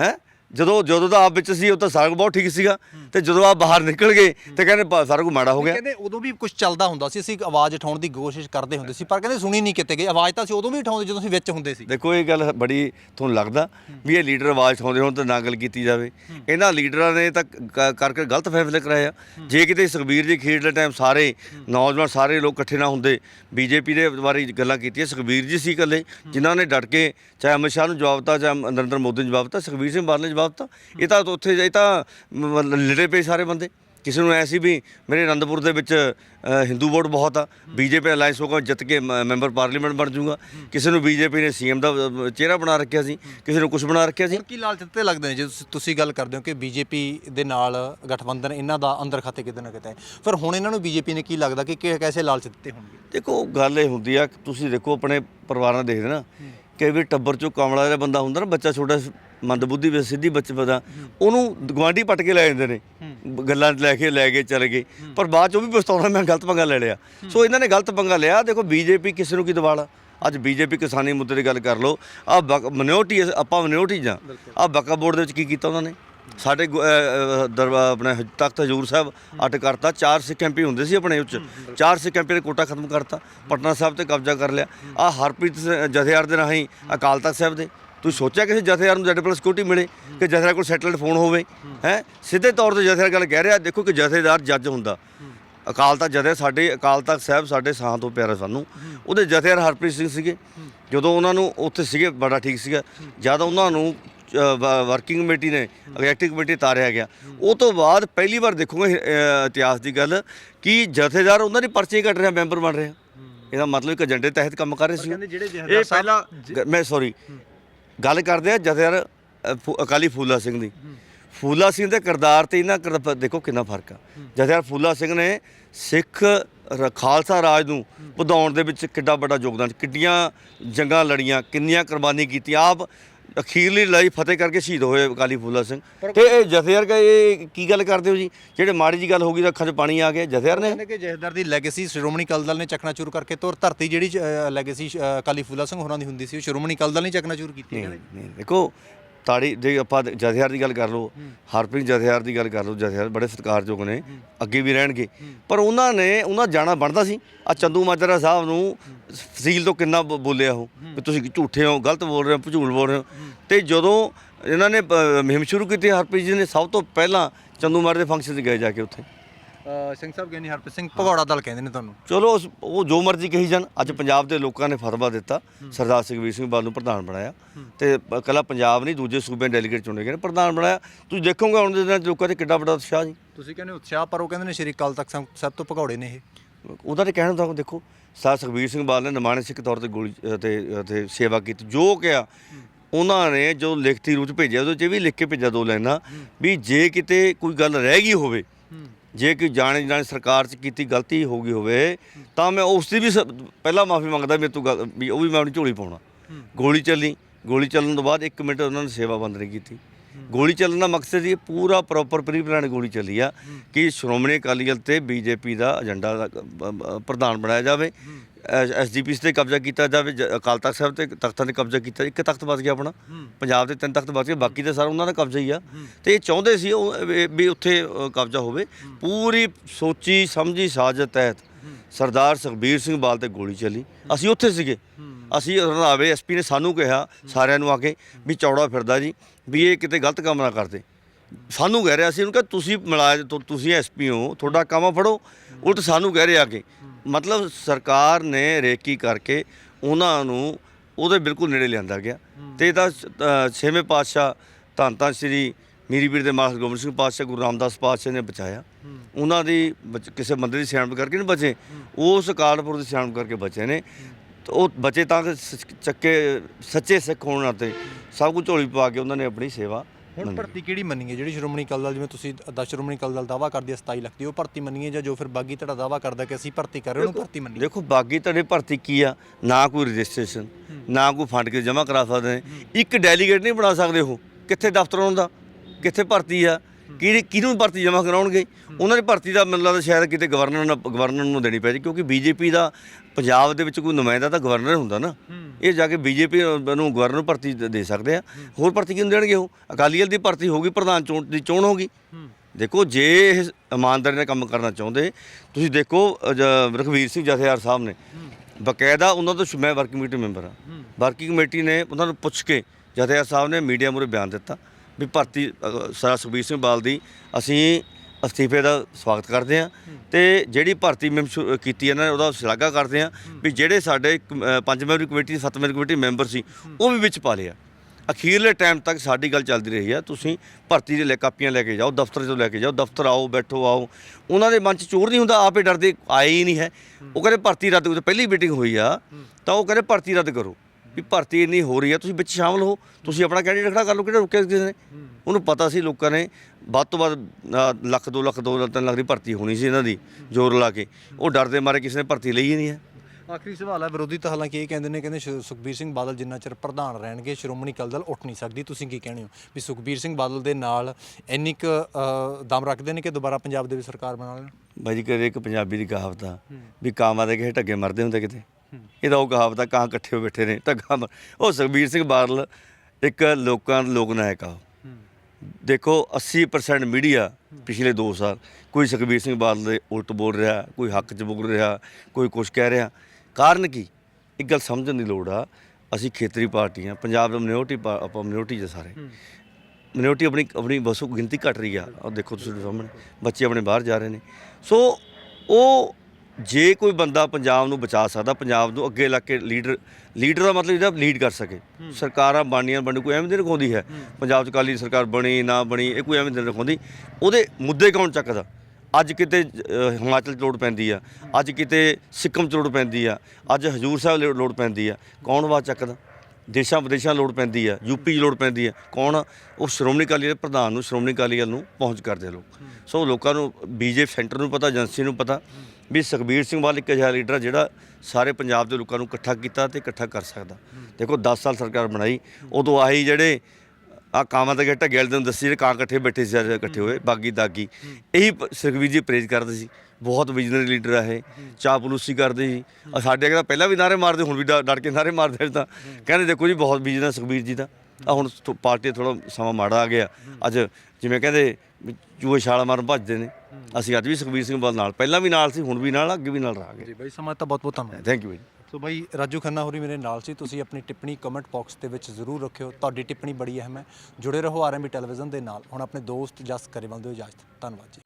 ਹੈ? ਜਦੋਂ ਜਦੋਂ ਦਾ ਆਪ ਵਿੱਚ ਸੀ ਉਹ ਤਾਂ ਸਾਰਾ ਕੁਝ ਬਹੁਤ ਠੀਕ ਸੀਗਾ। ਤੇ ਜਦੋਂ ਆਪ ਬਾਹਰ ਨਿਕਲ ਗਏ ਤੇ ਕਹਿੰਦੇ ਬ- ਸਾਰਾ ਕੁਝ ਮਾੜਾ ਹੋ ਗਿਆ। ਕਹਿੰਦੇ ਉਦੋਂ ਵੀ ਕੁਝ ਚੱਲਦਾ ਹੁੰਦਾ ਸੀ ਅਸੀਂ ਆਵਾਜ਼ ਉਠਾਉਣ ਦੀ ਕੋਸ਼ਿਸ਼ ਕਰਦੇ ਹੁੰਦੇ ਸੀ ਪਰ ਕਹਿੰਦੇ ਸੁਣੀ ਨਹੀਂ ਕਿਤੇ ਗਈ ਆਵਾਜ਼ ਤਾਂ ਅਸੀਂ ਉਦੋਂ ਵੀ ਉਠਾਉਂਦੇ ਜਦੋਂ ਅਸੀਂ ਵਿੱਚ ਹੁੰਦੇ ਸੀ। ਦੇਖੋ ਇਹ ਗੱਲ ਬੜੀ ਤੁਹਾਨੂੰ ਲੱਗਦਾ ਵੀ ਇਹ ਲੀਡਰ ਆਵਾਜ਼ ਉਠਾਉਂਦੇ ਹੋਣ ਤਾਂ ਨਾ ਗੱਲ ਕੀਤੀ ਜਾਵੇ। ਇਹਨਾਂ ਲੀਡਰਾਂ ਨੇ ਤਾਂ ਕ- ਕਰਕੇ ਗਲਤ ਫੈਸਲੇ ਕਰਾਏ ਆ। ਜੇ ਕਿਤੇ ਸੁਖਬੀਰ ਜੀ ਖੇਡ ਦੇ ਟਾਈਮ ਸਾਰੇ ਨੌਜਵਾਨ ਸਾਰੇ ਲੋਕ ਇਕੱਠੇ ਨਾ ਹੁੰਦੇ ਬੀਜੇਪੀ ਦੇ ਬਾਰੇ ਗੱਲਾਂ ਕੀਤੀਆਂ ਸੁਖਬੀਰ ਜੀ ਸੀ ਇਕੱਲੇ ਜਿਨ੍ਹਾਂ ਨੇ ਡਟ ਕੇ ਚਾਹੇ ਅਮਿਤ ਸ਼ਾਹ ਨੂੰ ਜਵਾਬ ਦਿੱਤਾ ਚਾਹੇ ਨਰਿੰਦਰ ਮੋਦੀ ਨੂੰ ਜਵਾਬ ਦਿੱਤਾ ਸੁਖਬੀਰ ਸਿੰਘ ਬਾਦਲ ਨੇ ਜਵਾਬ ਦਿੱਤਾ ਇਹ ਤਾਂ ਉੱਥੇ ਇਹ ਤਾਂ ਮ- ਲੜੇ ਪਏ ਸਾਰੇ ਬੰਦੇ। ਕਿਸੇ ਨੂੰ ਐ ਸੀ ਵੀ ਮੇਰੇ ਅਨੰਦਪੁਰ ਦੇ ਵਿੱਚ ਅ, ਹਿੰਦੂ ਵੋਟ ਬਹੁਤ ਆ। ਬੀਜੇਪੀ ਅਲਾਈਅੰਸ ਹੋਗਾ ਜਿੱਤ ਕੇ ਮ- ਮੈਂਬਰ ਪਾਰਲੀਮੈਂਟ ਬਣ ਜਾਊਗਾ ਕਿਸੇ ਨੂੰ ਬੀਜੇਪੀ ਨੇ ਸੀਐਮ ਦਾ ਅ, ਚਿਹਰਾ ਬਣਾ ਰੱਖਿਆ ਸੀ। ਕਿਸੇ ਨੂੰ ਕੁਝ ਬਣਾ ਰੱਖਿਆ ਸੀ। ਕੀ ਲਾਲਚ ਦਿੱਤੇ ਲੱਗਦੇ ਨੇ ਜੇ ਤੁਸੀਂ- ਤੁਸੀਂ ਗੱਲ ਕਰਦੇ ਹੋ ਕਿ ਬੀਜੇਪੀ ਦੇ ਨਾਲ ਗਠਬੰਧਨ ਇਹਨਾਂ ਦਾ ਅੰਦਰ ਖਾਤੇ ਕਿਤੇ ਨਾ ਕਿਤੇ? ਹੈ। ਫਿਰ ਹੁਣ ਇਹਨਾਂ ਨੂੰ ਬੀਜੇਪੀ ਨੇ ਕੀ ਲੱਗਦਾ ਕਿ ਕਿ ਕੈਸੇ ਲਾਲਚ ਦਿੱਤੇ ਹੋਣਗੇ? ਦੇਖੋ ਗੱਲ ਇਹ ਹੁੰਦੀ ਆ ਕਿ ਤੁਸੀਂ ਦੇਖੋ ਆਪਣੇ ਪਰਿਵਾਰਾਂ ਦੇਖਦੇ ਨਾ। ਕਿ ਵੀ ਟੱਬਰ ਚੋਂ ਕਮਲਾ ਜਿਹੜਾ ਬੰਦਾ ਹੁੰਦਾ ਨਾ ਬੱਚਾ ਛੋਟਾ ਮੰਦਬੁੱਧੀ ਵਿੱਚ ਸਿੱਧੀ ਬੱਚੇ ਪਤਾ ਉਹਨੂੰ ਗਵਾਂਢੀ ਪਟ ਕੇ ਲੈ ਜਾਂਦੇ ਨੇ। ਗੱਲਾਂ ਲੈ ਕੇ ਲੈ ਕੇ ਚਲੇ ਗਏ। ਪਰ ਬਾਅਦ ਚ ਉਹ ਵੀ ਪਛਤਾਉਣਾ ਮੈਂ ਗਲਤ ਪੰਗਾ ਲੈ ਲਿਆ। ਸੋ ਇਹਨਾਂ ਨੇ ਗਲਤ ਪੰਗਾ ਲਿਆ। ਦੇਖੋ ਬੀਜੇਪੀ ਕਿਸੇ ਨੂੰ ਕੀ ਦਵਾਲਾ ਅੱਜ ਬੀਜੇਪੀ ਕਿਸਾਨੀ ਮੁੱਦੇ ਦੀ ਗੱਲ ਕਰ ਲਓ। ਆ ਮਿਨੋਰਟੀ ਆਪਾਂ ਮਿਨੋਰਟੀ ਜਾਂ? ਆ ਬਕਾ ਬੋਰਡ ਦੇ ਵਿੱਚ ਕੀ ਕੀਤਾ ਉਹਨਾਂ ਨੇ? ਸਾਡੇ ਦਰਬਾਰ ਆਪਣੇ ਤਖਤ ਹਜੂਰ ਸਾਹਿਬ ਅੱਡ ਕਰਤਾ। ਚਾਰ ਸਿੱਖ ਐਮਪੀ ਹੁੰਦੇ ਸੀ ਆਪਣੇ ਉੱਚ। ਚਾਰ ਸਿੱਖ ਐਮਪੀ ਨੇ ਕੋਟਾ ਖਤਮ ਕਰਤਾ। ਪਟਨਾ ਸਾਹਿਬ ਤੇ ਕਬਜ਼ਾ ਕਰ ਲਿਆ। ਆ ਹਰਪ੍ਰੀਤ ਜਥੇਦਾਰ ਦੇ ਰਾਹੀਂ ਅਕਾਲ ਤਖਤ ਸਾਹਿਬ ਦੇ। ਤੁਸੀਂ ਸੋਚਿਆ ਕਿਸੇ ਜਥੇਦਾਰ ਨੂੰ ਜੱਡ ਪਲਸ ਸਿਕਿਉਰਿਟੀ ਮਿਲੇ ਕਿ ਜਥੇਦਾਰ ਕੋਲ ਸੈਟਲਡ ਫੋਨ ਹੋਵੇ ਹੈ। ਸਿੱਧੇ ਤੌਰ ਤੇ ਜਥੇਦਾਰ ਗੱਲ ਕਹਿ ਰਿਹਾ ਦੇਖੋ ਕਿ ਜਥੇਦਾਰ ਜੱਜ ਹੁੰਦਾ। ਅਕਾਲ ਤਖਤ ਜਥੇ ਸਾਡੇ ਅਕਾਲ ਤਖਤ ਸਾਹਿਬ ਸਾਡੇ ਸਾਹਾਂ ਤੋਂ ਪਿਆਰਾ ਸਾਨੂੰ। ਉਹਦੇ ਜਥੇਦਾਰ ਹਰਪ੍ਰੀਤ ਸਿੰਘ ਸੀਗੇ। ਜਦੋਂ ਉਹਨਾਂ ਨੂੰ ਉੱਥੇ ਸੀਗੇ ਬੜਾ ਠੀਕ ਸੀਗਾ। ਜਦ ਉਹਨਾਂ ਨੂੰ ਵਰਕਿੰਗ ਕਮੇਟੀ ਨੇ ਐਗਜ਼ੈਕਟਿਵ ਕਮੇਟੀ ਤਾਰਿਆ ਗਿਆ। ਉਹ ਤੋਂ ਬਾਅਦ ਪਹਿਲੀ ਵਾਰ ਦੇਖੋਗੇ ਇਤਿਹਾਸ ਦੀ ਗੱਲ ਕਿ ਜਥੇਦਾਰ ਉਹਨਾਂ ਦੀ ਪਰਚੀ ਕੱਟ ਰਿਹਾ ਮੈਂਬਰ ਬਣ ਰਿਹਾ। ਇਹਦਾ ਮਤਲਬ ਇੱਕ ਏਜੰਡੇ ਤਹਿਤ ਕੰਮ ਕਰ ਰਹੇ ਸੀ। ਇਹ ਪਹਿਲਾਂ ਮੈਂ ਸੌਰੀ ਗੱਲ ਕਰਦੇ ਆ ਜਥੇਦਾਰ ਅ, ਅਕਾਲੀ ਫੂਲਾ ਸਿੰਘ ਦੀ। ਫੂਲਾ ਸਿੰਘ ਦੇ ਕਿਰਦਾਰ ਤੇ ਇਹਨਾਂ ਕਿਰਦਾਰ ਦੇਖੋ ਕਿੰਨਾ ਫ਼ਰਕ ਆ। ਜਥੇਦਾਰ ਫੂਲਾ ਸਿੰਘ ਨੇ ਸਿੱਖ ਰ- ਖਾਲਸਾ ਰਾਜ ਨੂੰ ਵਧਾਉਣ ਦੇ ਵਿੱਚ ਕਿੱਡਾ ਵੱਡਾ ਯੋਗਦਾਨ ਕਿੱਡੀਆਂ ਜੰਗਾਂ ਲੜੀਆਂ ਕਿੰਨੀਆਂ ਕੁਰਬਾਨੀ ਕੀਤੀਆਂ ਆਪ ਅਖੀਰਲੀ ਲੜਾਈ ਫਤਿਹ ਕਰਕੇ ਸ਼ਹੀਦ ਹੋਏ ਅਕਾਲੀ ਫੂਲਾ ਸਿੰਘ। ਤੇ ਇਹ ਜਥੇਦਾਰ ਕਾ ਇਹ ਕੀ ਗੱਲ ਕਰਦੇ ਹੋ ਜੀ? ਜਿਹੜੇ ਮਾੜੀ ਜੀ ਗੱਲ ਹੋ ਗਈ ਤਾਂ ਅੱਖਾਂ 'ਚ ਪਾਣੀ ਆ ਗਿਆ ਜਥੇਦਾਰ ਨੇ? ਕਹਿੰਦੇ ਕਿ ਜਥੇਦਾਰ ਦੀ ਲੈਗੇਸੀ ਸ਼੍ਰੋਮਣੀ ਅਕਾਲੀ ਦਲ ਨੇ ਚਕਨਾਚੂਰ ਕਰਕੇ ਤੋਰ ਧਰਤੀ ਜਿਹੜੀ ਲੈਗੇਸੀ ਅਕਾਲੀ ਫੂਲਾ ਸਿੰਘ ਹੋਰਾਂ ਦੀ ਹੁੰਦੀ ਸੀ ਉਹ ਸ਼੍ਰੋਮਣੀ ਅਕਾਲੀ ਦਲ ਨੇ ਚਕਨਾਚੂਰ ਕੀਤੀ। ਨਹੀਂ ਕਹਿੰਦੇ ਨਹੀਂ ਦੇਖੋ ਤਾੜੀ ਜੇ ਆਪਾਂ ਜਥੇਦਾਰ ਦੀ ਗੱਲ ਕਰ ਲਓ ਹਰਪ੍ਰੀਤ ਜਥੇਦਾਰ ਦੀ ਗੱਲ ਕਰ ਲਓ ਜਥੇਦਾਰ ਬੜੇ ਸਤਿਕਾਰਯੋਗ ਨੇ ਅੱਗੇ ਵੀ ਰਹਿਣਗੇ। ਪਰ ਉਹਨਾਂ ਨੇ ਉਹਨਾਂ ਜਾਣਾ ਬਣਦਾ ਸੀ। ਆ ਚੰਦੂ ਮਾਜਰਾ ਸਾਹਿਬ ਨੂੰ ਫਸੀਲ ਤੋਂ ਕਿੰਨਾ ਬੋਲਿਆ ਉਹ ਵੀ ਤੁਸੀਂ ਝੂਠੇ ਹੋ ਗਲਤ ਬੋਲ ਰਹੇ ਹੋ ਝੂਠ ਬੋਲ ਰਹੇ ਹੋ। ਤੇ ਜਦੋਂ ਇਹਨਾਂ ਨੇ ਮੁਹਿੰਮ ਸ਼ੁਰੂ ਕੀਤੀ ਹਰਪ੍ਰੀਤ ਜੀ ਨੇ ਸਭ ਤੋਂ ਪਹਿਲਾਂ ਚੰਦੂ ਮਾਜਰੇ ਦੇ ਫੰਕਸ਼ਨ 'ਚ ਗਏ ਜਾ ਕੇ ਉੱਥੇ। ਸਿੰਘ ਸਾਹਿਬ ਕਹਿੰਦੇ ਹਰਪ੍ਰੀਤ ਸਿੰਘ ਭਗੌੜਾ ਦਲ ਕਹਿੰਦੇ ਨੇ ਤੁਹਾਨੂੰ। ਚਲੋ ਉਸ- ਉਹ ਜੋ ਮਰਜ਼ੀ ਕਹੀ ਜਾਣ। ਅੱਜ ਪੰਜਾਬ ਦੇ ਲੋਕਾਂ ਨੇ ਫਤਵਾ ਦਿੱਤਾ। ਸਰਦਾਰ ਸੁਖਬੀਰ ਸਿੰਘ ਬਾਦਲ ਨੂੰ ਪ੍ਰਧਾਨ ਬਣਾਇਆ। ਤੇ ਪ- ਇਕੱਲਾ ਪੰਜਾਬ ਨਹੀਂ ਦੂਜੇ ਸੂਬੇ ਡੈਲੀਗੇਟ ਚੁਣੇ ਗਏ ਨੇ। ਪ੍ਰਧਾਨ ਬਣਾਇਆ। ਤੁਸੀਂ ਦੇਖੋਗੇ ਹੁਣ ਦੇ ਦਿਨਾਂ 'ਚ ਲੋਕਾਂ 'ਚ ਕਿੱਡਾ ਵੱਡਾ ਉਤਸ਼ਾਹ ਜੀ। ਤੁਸੀਂ ਕਹਿੰਦੇ ਉਤਸ਼ਾਹ ਪਰ ਉਹ ਕਹਿੰਦੇ ਨੇ ਸ਼੍ਰੀ ਅਕਾਲ ਤਖਤ ਸਾਹਿਬ ਸਭ ਤੋਂ ਭਗੌੜੇ ਨੇ ਇਹ। ਉਹਦਾ ਤੇ ਕਹਿਣ ਦਾ ਦੇਖੋ ਸਰਦਾਰ ਸੁਖਬੀਰ ਸਿੰਘ ਬਾਦਲ ਨੇ ਨਿਮਾਣੇ ਸਿੱਖ ਤੌਰ ਤੇ ਗੋਲੀ ਅ, ਤੇ ਤੇ ਸੇਵਾ ਕੀਤੀ। ਜੋ ਕਿਹਾ ਉਹਨਾਂ ਨੇ ਜੋ ਲਿਖਤੀ ਰੂਪ 'ਚ ਭੇਜਿਆ ਉਹਦੇ 'ਚ ਇਹ ਵੀ ਲਿਖ ਕੇ ਭੇਜਿਆ ਦੋ ਲਾਈਨਾਂ ਵੀ ਜੇ ਕਿਤੇ ਕੋਈ ਗੱਲ ਰਹਿ ਗਈ ਹੋਵੇ ਜੇ ਕਿ ਜਾਣੇ ਜਾਣੇ ਸਰਕਾਰ 'ਚ ਕੀਤੀ ਗਲਤੀ ਹੋ ਗਈ ਹੋਵੇ ਤਾਂ ਮੈਂ ਉਸ ਦੀ ਵੀ ਸ- ਪਹਿਲਾਂ ਮਾਫੀ ਮੰਗਦਾ ਮੇਰੇ ਤੋਂ ਗੱਲ- ਵੀ ਉਹ ਵੀ ਮੈਂ ਆਪਣੀ ਝੋਲੀ ਪਾਉਣਾ। ਗੋਲੀ ਚੱਲੀ। ਗੋਲੀ ਚੱਲਣ ਤੋਂ ਬਾਅਦ 1 ਮਿੰਟ ਉਹਨਾਂ ਨੇ ਸੇਵਾ ਬੰਦ ਨਹੀਂ ਕੀਤੀ। ਗੋਲੀ ਚੱਲਣ ਦਾ ਮਕਸਦ ਇਹ ਪੂਰਾ ਪ੍ਰੋਪਰ ਪ੍ਰੀ ਪਲਾਨ ਗੋਲੀ ਚੱਲੀ ਆ ਕਿ ਸ਼੍ਰੋਮਣੀ ਅਕਾਲੀ ਦਲ ਤੇ ਬੀਜੇਪੀ ਦਾ ਏਜੰਡਾ ਦਾ ਕ- ਪ੍ਰਧਾਨ ਬਣਾਇਆ ਜਾਵੇ। ਐਸਜੀਪੀ ਤੇ ਕਬਜ਼ਾ ਕੀਤਾ ਜਾਵੇ, ਜ- ਅਕਾਲ ਤਖਤ ਸਾਹਿਬ ਤੇ ਤਖਤਾਂ ਤੇ ਕਬਜ਼ਾ ਕੀਤਾ, ਇੱਕ ਤਖਤ ਬਚ ਗਿਆ ਆਪਣਾ। ਪੰਜਾਬ ਦੇ ਤਿੰਨ ਤਖਤ ਬਚ ਗਏ, ਬਾਕੀ ਤਾਂ ਸਾਰਾ ਉਹਨਾਂ ਦਾ ਕਬਜ਼ਾ ਹੀ ਆ। ਤੇ ਇਹ ਚਾਹੁੰਦੇ ਸੀ ਉਹ, ਵੀ- ਉੱਥੇ ਕਬਜ਼ਾ ਹੋਵੇ। ਪੂਰੀ ਸੋਚੀ, ਸਮਝੀ ਸਾਜ਼ਤ ਤਹਿਤ ਸਰਦਾਰ ਸੁਖਬੀਰ ਸਿੰਘ ਬਾਲ ਤੇ ਗੋਲੀ ਚੱਲੀ। ਅਸੀਂ ਉੱਥੇ ਸੀਗੇ। ਅਸੀਂ ਰਣਾਵੇ ਐਸਪੀ ਨੇ ਸਾਨੂੰ ਕਿਹਾ, ਸਾਰਿਆਂ ਨੂੰ ਆ ਕੇ ਵੀ ਚੌੜਾ ਫਿਰਦਾ ਜੀ, ਵੀ ਇਹ ਕਿਤੇ ਗਲਤ ਕੰਮ ਨਾ ਕਰਦੇ। ਸਾਨੂੰ ਕਹਿ ਰਿਹਾ ਸੀ, ਉਹਨੂੰ ਕਿ ਤੁਸੀਂ ਮਲਾਜ ਤੁਸੀਂ ਐਸਪੀ ਹੋ, ਤੁਹਾਡਾ ਕੰਮ ਫੜੋ। ਉਲਟ ਸਾਨੂੰ ਕਹਿ ਰਿਹਾ ਕਿ, ਮਤਲਬ ਸਰਕਾਰ ਨੇ ਰੇਕੀ ਕਰਕੇ ਉਹਨਾਂ ਨੂੰ ਉਹਦੇ ਬਿਲਕੁਲ ਨੇੜੇ ਲਿਆਂਦਾ ਗਿਆ। ਤੇ ਇਹਦਾ ਸ- ਛੇਵੇਂ ਪਾਤਸ਼ਾਹ ਧੰਨ ਧੰਨ ਸ੍ਰੀ ਮੀਰੀ ਪੀਰ ਦੇ ਮਾਲਕ ਗੋਬਿੰਦ ਸਿੰਘ ਪਾਤਸ਼ਾਹ, ਗੁਰੂ ਰਾਮਦਾਸ ਪਾਤਸ਼ਾਹ ਨੇ ਬਚਾਇਆ। ਉਹਨਾਂ ਦੀ ਬਚ- ਕਿਸੇ ਬੰਦੇ ਦੀ ਸਿਆਣਪ ਕਰਕੇ ਨਹੀਂ ਬਚੇ। ਉਸ ਕਾਲਪੁਰ ਦੀ ਸਿਆਣਪ ਕਰਕੇ ਬਚੇ ਨੇ। ਤੇ ਉਹ ਬਚੇ ਤਾਂ ਕਿ ਸ- ਚੱਕੇ ਸੱਚੇ ਸਿੱਖ ਹੋਣ ਨਾਤੇ ਸਭ ਕੁਝ ਝੋਲੀ ਪਾ ਕੇ ਉਹਨਾਂ ਨੇ ਆਪਣੀ ਸੇਵਾ ਹੁਣ। ਭਰਤੀ ਕਿਹੜੀ ਮੰਨੀ ਹੈ ਜਿਹੜੀ ਸ਼੍ਰੋਮਣੀ ਅਕਾਲੀ ਦਲ ਜਿਵੇਂ ਤੁਸੀਂ ਦਸ ਸ਼੍ਰੋਮਣੀ ਅਕਾਲੀ ਦਲ ਦਾਵਾ ਕਰਦੀ ਹੈ 27 ਲੱਖ ਦੀ ਉਹ ਭਰਤੀ ਮੰਨੀ ਹੈ ਜਾਂ ਜੋ ਫਿਰ ਬਾਗੀ ਧੜਾ ਦਾਵਾ ਕਰਦਾ ਕਿ ਅਸੀਂ ਭਰਤੀ ਕਰ ਰਹੇ ਹਾਂ ਉਹਨੂੰ ਭਰਤੀ ਮੰਨੀ ਦੇਖੋ ਬਾਗੀ ਤੁਹਾਡੇ ਭਰਤੀ ਕੀ ਆ? ਨਾ ਕੋਈ ਰਜਿਸਟ੍ਰੇਸ਼ਨ ਨਾ ਕੋਈ ਫੰਡ ਕੇ ਜਮ੍ਹਾਂ ਕਰਾ ਸਕਦੇ ਨੇ। ਇੱਕ ਡੈਲੀਗੇਟ ਨਹੀਂ ਬਣਾ ਸਕਦੇ ਉਹ। ਕਿੱਥੇ ਦਫ਼ਤਰ ਹੁੰਦਾ ਕਿੱਥੇ ਭਰਤੀ ਆ? ਕਿਹੜੀ ਕਿਹਨੂੰ ਭਰਤੀ ਜਮ੍ਹਾਂ ਕਰਾਉਣਗੇ? ਉਹਨਾਂ ਦੀ ਭਰਤੀ ਦਾ ਮੈਨੂੰ ਲੱਗਦਾ ਸ਼ਾਇਦ ਕਿਤੇ ਗਵਰਨਰ ਨਾਲ ਗਵਰਨਰ ਨੂੰ ਦੇਣੀ ਪੈ ਜੇ ਕਿਉਂਕਿ ਬੀਜੇਪੀ ਦਾ ਪੰਜਾਬ ਦੇ ਵਿੱਚ ਕੋਈ ਨੁਮਾਇੰਦਾ ਤਾਂ ਗਵਰਨਰ ਹੁੰਦਾ ਨਾ। ਇਹ ਜਾ ਕੇ ਬੀਜੇਪੀ ਨੂੰ ਗਵਰਨਰ ਨੂੰ ਭਰਤੀ ਦੇ ਸਕਦੇ ਆ। ਹੋਰ ਭਰਤੀ ਕਿਹਨੂੰ ਦੇਣਗੇ ਉਹ? ਅਕਾਲੀ ਦਲ ਦੀ ਭਰਤੀ ਹੋਗੀ ਪ੍ਰਧਾਨ ਚੋਣ ਦੀ ਚੋਣ ਹੋਗੀ ਦੇਖੋ ਜੇ ਇਹ ਇਮਾਨਦਾਰੀ ਨਾਲ ਕੰਮ ਕਰਨਾ ਚਾਹੁੰਦੇ ਤੁਸੀਂ ਦੇਖੋ ਰਘਵੀਰ ਸਿੰਘ ਜਥੇਦਾਰ ਸਾਹਿਬ ਨੇ ਬਕਾਇਦਾ ਉਹਨਾਂ ਤੋਂ ਮੈਂ ਵਰਕਿੰਗ ਕਮੇਟੀ ਮੈਂਬਰ ਹਾਂ। ਵਰਕਿੰਗ ਕਮੇਟੀ ਨੇ ਉਹਨਾਂ ਨੂੰ ਪੁੱਛ ਕੇ ਜਥੇਦਾਰ ਸਾਹਿਬ ਨੇ ਮੀਡੀਆ ਮੂਰੇ ਬਿਆਨ ਦਿੱਤਾ। ਵੀ ਭਰਤੀ ਅ, ਸਰਦਾਰ ਸੁਖਬੀਰ ਸਿੰਘ ਬਾਲ ਦੀ ਅਸੀਂ ਅਸਤੀਫੇ ਦਾ ਸਵਾਗਤ ਕਰਦੇ ਹਾਂ ਤੇ ਜਿਹੜੀ ਭਰਤੀ ਮੈਂ ਸ਼ੁ- ਕੀਤੀ ਇਹਨਾਂ ਨੇ ਉਹਦਾ ਸ਼ਲਾਘਾ ਕਰਦੇ ਹਾਂ ਵੀ ਜਿਹੜੇ ਸਾਡੇ ਕਮ- ਪੰਜ ਮੈਂਬਰੀ ਕਮੇਟੀ ਸੱਤ ਮੈਂਬਰੀ ਕਮੇਟੀ ਮੈਂਬਰ ਸੀ ਉਹ ਵੀ ਵਿੱਚ ਪਾ ਲਿਆ। ਅਖੀਰਲੇ ਟਾਈਮ ਤੱਕ ਸਾਡੀ ਗੱਲ ਚੱਲਦੀ ਰਹੀ ਆ ਤੁਸੀਂ ਭਰਤੀ ਦੇ ਲੈ ਕਾਪੀਆਂ ਲੈ ਕੇ ਜਾਓ ਦਫ਼ਤਰ ਤੋਂ ਲੈ ਕੇ ਜਾਓ ਦਫ਼ਤਰ ਆਓ ਬੈਠੋ ਆਓ। ਉਹਨਾਂ ਦੇ ਮਨ 'ਚ ਚੋਰ ਨਹੀਂ ਹੁੰਦਾ ਆਪੇ ਡਰਦੇ ਆਏ ਹੀ ਨਹੀਂ ਹੈ। ਉਹ ਕਹਿੰਦੇ ਭਰਤੀ ਰੱਦ ਪਹਿਲੀ ਮੀਟਿੰਗ ਹੋਈ ਆ ਤਾਂ ਉਹ ਕਹਿੰਦੇ ਭਰਤੀ ਰੱਦ ਕਰੋ। ਵੀ ਭਰਤੀ ਇੰਨੀ ਹੋ ਰਹੀ ਆ ਤੁਸੀਂ ਵਿੱਚ ਸ਼ਾਮਲ ਹੋ। ਤੁਸੀਂ ਆਪਣਾ ਕੈਂਡੀਡੇਟ ਖੜਾ ਕਰ ਲਓ ਕਿਹੜਾ ਰੁਕਿਆ ਕਿਸੇ ਨੇ? ਉਹਨੂੰ ਪਤਾ ਸੀ ਲੋਕਾਂ ਨੇ ਵੱਧ ਤੋਂ ਵੱਧ ਲੱਖ 2 ਲੱਖ 2 ਤਿੰਨ ਲੱਖ ਦੀ ਭਰਤੀ ਹੋਣੀ ਸੀ ਇਹਨਾਂ ਦੀ ਜ਼ੋਰ ਲਾ ਕੇ। ਉਹ ਡਰਦੇ ਮਾਰੇ ਕਿਸੇ ਨੇ ਭਰਤੀ ਲਈ ਹੀ ਨਹੀਂ ਹੈ। ਆਖਰੀ ਸਵਾਲ ਹੈ ਵਿਰੋਧੀ ਤਾਂ ਹਾਲਾਂਕਿ ਇਹ ਕਹਿੰਦੇ ਨੇ ਕਹਿੰਦੇ ਸੁਖਬੀਰ ਸਿੰਘ ਬਾਦਲ ਜਿੰਨਾ ਚਿਰ ਪ੍ਰਧਾਨ ਰਹਿਣਗੇ ਸ਼੍ਰੋਮਣੀ ਅਕਾਲੀ ਦਲ ਉੱਠ ਨਹੀਂ ਸਕਦੀ। ਤੁਸੀਂ ਕੀ ਕਹਿੰਦੇ ਹੋ? ਵੀ ਸੁਖਬੀਰ ਸਿੰਘ ਬਾਦਲ ਦੇ ਨਾਲ ਇੰਨੀ ਕੁ ਦਮ ਰੱਖਦੇ ਨੇ ਕਿ ਦੁਬਾਰਾ ਪੰਜਾਬ ਦੇ ਵਿੱਚ ਸਰਕਾਰ ਬਣਾ ਲੈਣ? ਬਾਈ ਜੀ ਕਦੇ ਇੱਕ ਪੰਜਾਬੀ ਦੀ ਕਹਾਵਤ ਆ ਵੀ ਕਾਂਵਾਂ ਦੇ ਕਿਸੇ ਢੱਗੇ ਮਰਦੇ ਹੁੰਦੇ ਕਿਤੇ? ਇਹਦਾ ਉਹ ਕਹਾਵਤ ਆ ਕਾਂ ਇਕੱਠੇ ਹੋ ਬੈਠੇ ਨੇ, ਤਾਂ ਕਾਂ ਉਹ ਸੁਖਬੀਰ ਸਿੰਘ ਬਾਦਲ ਇੱਕ ਲੋਕਾਂ ਦਾ ਲੋਕ ਨਾਇਕ ਆ। ਦੇਖੋ 80% ਮੀਡੀਆ ਪਿਛਲੇ 2 ਸਾਲ, ਕੋਈ ਸੁਖਬੀਰ ਸਿੰਘ ਬਾਦਲ ਦੇ ਉਲਟ ਬੋਲ ਰਿਹਾ, ਕੋਈ ਹੱਕ 'ਚ ਬੋਲ ਰਿਹਾ, ਕੋਈ ਕੁਝ ਕਹਿ ਰਿਹਾ। ਕਾਰਨ ਕੀ? ਇੱਕ ਗੱਲ ਸਮਝਣ ਦੀ ਲੋੜ ਆ, ਅਸੀਂ ਖੇਤਰੀ ਪਾਰਟੀਆਂ, ਪੰਜਾਬ ਦਾ ਮਿਨੋਰਟੀ ਆਪਾਂ ਮਿਨੋਰਟੀ ਦੇ ਸਾਰੇ। ਮਿਨੋਰਟੀ ਆਪਣੀ ਆਪਣੀ ਬਸੋ ਗਿਣਤੀ ਘਟ ਰਹੀ ਆ। ਔਰ ਦੇਖੋ ਤੁਸੀਂ ਸਾਹਮਣੇ, ਬੱਚੇ ਆਪਣੇ ਬਾਹਰ ਜਾ ਰਹੇ ਨੇ। ਸੋ ਉਹ ਜੇ ਕੋਈ ਬੰਦਾ ਪੰਜਾਬ ਨੂੰ ਬਚਾ ਸਕਦਾ ਪੰਜਾਬ ਨੂੰ ਅੱਗੇ ਲਾ ਕੇ ਲੀਡਰ ਲੀਡਰ ਦਾ ਮਤਲਬ ਜਿਹੜਾ ਲੀਡ ਕਰ ਸਕੇ। ਸਰਕਾਰਾਂ ਬਣਨੀਆਂ ਬਣਨ ਕੋਈ ਐਵੇਂ ਨਹੀਂ ਰਖਾਉਂਦੀ ਹੈ। ਪੰਜਾਬ 'ਚ ਕਾਲੀ ਸਰਕਾਰ ਬਣੀ ਨਾ ਬਣੀ ਇਹ ਕੋਈ ਐਵੇਂ ਨਹੀਂ ਰਖਾਉਂਦੀ। ਉਹਦੇ ਮੁੱਦੇ ਕੌਣ ਚੱਕਦਾ? ਅੱਜ ਕਿਤੇ ਹਿਮਾਚਲ 'ਚ ਲੋੜ ਪੈਂਦੀ ਆ। ਅੱਜ ਕਿਤੇ ਸਿੱਕਮ 'ਚ ਲੋੜ ਪੈਂਦੀ ਆ। ਅੱਜ ਹਜੂਰ ਸਾਹਿਬ ਲੋੜ ਪੈਂਦੀ ਆ। ਕੌਣ ਆਵਾਜ਼ ਚੱਕਦਾ? ਦੇਸ਼ਾਂ ਵਿਦੇਸ਼ਾਂ ਲੋੜ ਪੈਂਦੀ ਆ। ਯੂਪੀ 'ਚ ਲੋੜ ਪੈਂਦੀ ਆ। ਕੌਣ ਉਹ ਸ਼੍ਰੋਮਣੀ ਅਕਾਲੀ ਦੇ ਪ੍ਰਧਾਨ ਨੂੰ ਸ਼੍ਰੋਮਣੀ ਅਕਾਲੀ ਨੂੰ ਪਹੁੰਚ ਕਰਦੇ ਲੋਕ। ਸੋ ਲੋਕਾਂ ਨੂੰ ਬੀਜੇਪੀ ਸੈਂਟਰ ਨੂੰ ਪਤਾ ਏਜੰਸੀ ਨੂੰ ਪਤਾ। ਵੀ ਸੁਖਬੀਰ ਸਿੰਘ ਵੱਲ ਇੱਕ ਅਜਿਹਾ ਲੀਡਰ ਆ ਜਿਹੜਾ ਸਾਰੇ ਪੰਜਾਬ ਦੇ ਲੋਕਾਂ ਨੂੰ ਇਕੱਠਾ ਕੀਤਾ ਤੇ ਇਕੱਠਾ ਕਰ ਸਕਦਾ। ਦੇਖੋ 10 ਸਾਲ ਸਰਕਾਰ ਬਣਾਈ, ਉਦੋਂ ਆਹੀ ਜਿਹੜੇ ਆ ਕਾਮਾਂ ਦੇ ਢੱਗੇ ਵਾਲੇ ਦਿਨ ਦੱਸੀ ਜਿਹੜੇ ਕਾਂ ਇਕੱਠੇ ਬੈਠੇ ਸੀ ਸਾਰੇ ਇਕੱਠੇ ਹੋਏ, ਬਾਗੀ ਦਾਗੀ। ਇਹੀ ਸੁਖਬੀਰ ਜੀ ਪ੍ਰੇਜ ਕਰਦੇ ਸੀ। ਬਹੁਤ ਵਿਜ਼ਨਰੀ ਲੀਡਰ ਆ ਇਹ ਚਾਪਲੂਸੀ ਕਰਦੇ ਸੀ। ਆ ਸਾਡੇ ਅਗਰ ਪਹਿਲਾਂ ਵੀ ਨਾਰੇ ਮਾਰਦੇ, ਹੁਣ ਵੀ ਡ- ਡਟ ਕੇ ਨਾਰੇ ਮਾਰਦੇ ਤਾਂ। ਕਹਿੰਦੇ ਦੇਖੋ ਜੀ, ਬਹੁਤ ਬਿਜਨਸ ਸੁਖਬੀਰ ਜੀ ਦਾ। ਆ ਹੁਣ ਥੋ- ਪਾਰਟੀ ਥੋੜਾ ਸਮਾਂ ਮਾੜਾ ਆ ਗਿਆ। ਅੱਜ ਜਿਵੇਂ ਕਹਿੰਦੇ ਵੀ ਚੂਹੇ ਛਾਲ ਮਾਰਨ ਭੱਜਦੇ ਨੇ। ਅਸੀਂ ਅੱਜ ਵੀ ਸੁਖਬੀਰ ਸਿੰਘ ਬਾਦਲ ਨਾਲ ਪਹਿਲਾਂ ਵੀ ਨਾਲ ਸੀ ਹੁਣ ਵੀ ਨਾਲ ਅੱਗੇ ਵੀ ਨਾਲ ਰਹਾਂਗੇ। ਜੀ ਬਾਈ ਸਮਾਂ ਤਾਂ ਬਹੁਤ ਬਹੁਤ ਧੰਨਵਾਦ। ਥੈਂਕ ਯੂ ਜੀ। ਸੋ ਬਾਈ ਰਾਜੂ ਖੰਨਾ ਹੋਰੀ ਮੇਰੇ ਨਾਲ ਸੀ ਤੁਸੀਂ ਆਪਣੀ ਟਿੱਪਣੀ ਕਮੈਂਟ ਬਾਕਸ ਦੇ ਵਿੱਚ ਜ਼ਰੂਰ ਰੱਖਿਓ। ਤੁਹਾਡੀ ਟਿੱਪਣੀ ਬੜੀ ਅਹਿਮ ਹੈ। ਜੁੜੇ ਰਹੋ ਆਰਐਮਬੀ ਟੈਲੀਵਿਜ਼ਨ ਦੇ ਨਾਲ। ਹੁਣ ਆਪਣੇ ਦੋਸਤ ਜਸ ਕਰੀਵਾਲ ਦੇ ਇਜਾਜ਼ਤ। ਧੰਨਵਾਦ ਜੀ।